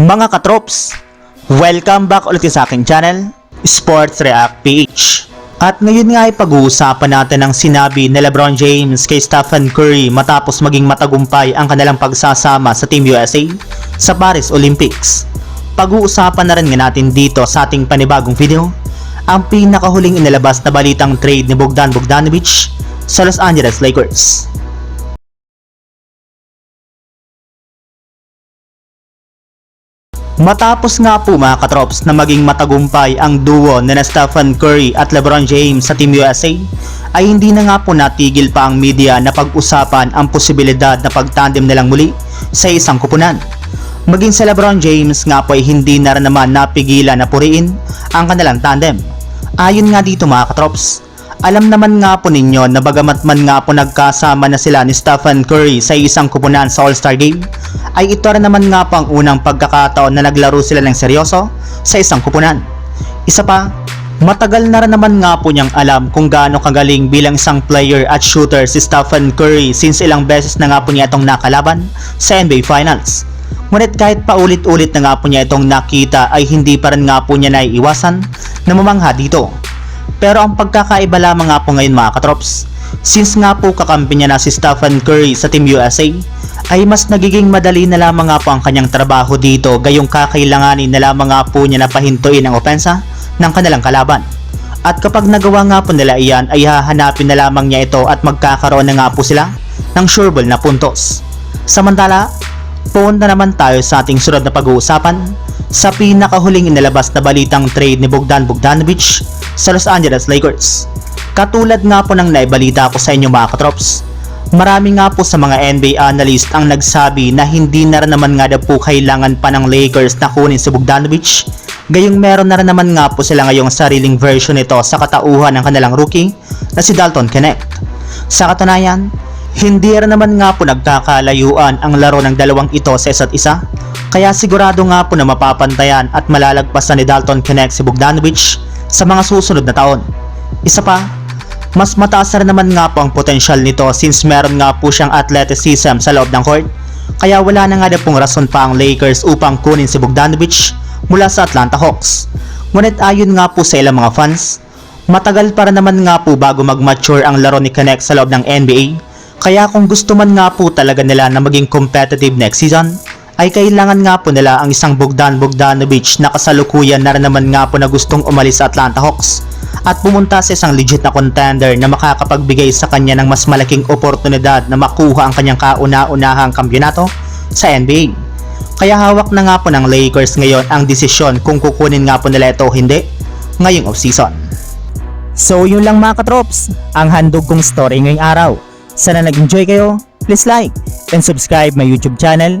Mga katrops, welcome back ulit sa aking channel, Sports React PH. At ngayon nga ay pag-uusapan natin ang sinabi ni Lebron James kay Stephen Curry matapos maging matagumpay ang kanilang pagsasama sa Team USA sa Paris Olympics. Pag-uusapan na rin nga natin dito sa ating panibagong video ang pinakahuling inilabas na balitang trade ni Bogdan Bogdanovic sa Los Angeles Lakers. Matapos nga po mga katrops na maging matagumpay ang duo ni na Stephen Curry at LeBron James sa Team USA, ay hindi na nga po natigil pa ang media na pag-usapan ang posibilidad na pagtandem nilang muli sa isang kupunan. Maging sa LeBron James nga po ay hindi na rin naman napigilan na puriin ang kanilang tandem. Ayon nga dito mga katrops, alam naman nga po ninyo na bagamat man nga po nagkasama na sila ni Stephen Curry sa isang kupunan sa All-Star Game, ay ito rin naman nga po ang unang pagkakataon na naglaro sila ng seryoso sa isang kupunan. Isa pa, matagal na rin naman nga po niyang alam kung gaano kagaling bilang isang player at shooter si Stephen Curry since ilang beses na nga po niya itong nakalaban sa NBA Finals. Ngunit kahit paulit-ulit na nga po niya itong nakita ay hindi pa rin nga po niya naiiwasan na mamangha dito. Pero ang pagkakaiba lamang nga po ngayon mga katrops, since nga po kakampi niya na si Stephen Curry sa Team USA, ay mas nagiging madali na lamang nga po ang kanyang trabaho dito gayong kakailanganin na lamang nga po niya na pahintuin ang opensa ng kanilang kalaban. At kapag nagawa nga po nila iyan ay hahanapin na lamang niya ito at magkakaroon na nga po sila ng sure ball na puntos. Samantala, punta naman tayo sa ating sunod na pag-uusapan sa pinakahuling inilabas na balitang trade ni Bogdan Bogdanovic sa Los Angeles Lakers. Katulad nga po ng naibalita ko sa inyo mga katrops, marami nga po sa mga NBA analyst ang nagsabi na hindi na naman nga daw po kailangan pa ng Lakers na kunin si Bogdanovic, gayong meron na rin naman nga po sila ngayong sariling version nito sa katauhan ng kanilang rookie na si Dalton Connect. Sa katunayan, hindi rin naman nga po nagkakalayuan ang laro ng dalawang ito sa isa't isa, kaya sigurado nga po na mapapantayan at malalagpasan ni Dalton Connect si Bogdanovic sa mga susunod na taon. Isa pa, mas mataas na naman nga po ang potensyal nito since meron nga po siyang athleticism sa loob ng court, kaya wala na nga na pong rason pa ang Lakers upang kunin si Bogdanovic mula sa Atlanta Hawks. Ngunit ayon nga po sa ilang mga fans, matagal para naman nga po bago mag-mature ang laro ni Connect sa loob ng NBA kaya kung gusto man nga po talaga nila na maging competitive next season, ay kailangan nga po nila ang isang Bogdan Bogdanovic na kasalukuyan na rin naman nga po na gustong umalis sa Atlanta Hawks at pumunta sa isang legit na contender na makakapagbigay sa kanya ng mas malaking oportunidad na makuha ang kanyang kauna-unahang kampyonato sa NBA. Kaya hawak na nga po ng Lakers ngayon ang desisyon kung kukunin nga po nila ito o hindi ngayong offseason. So yun lang mga katrops, ang handog kong story ngayong araw. Sana nag-enjoy kayo, please like and subscribe my YouTube channel,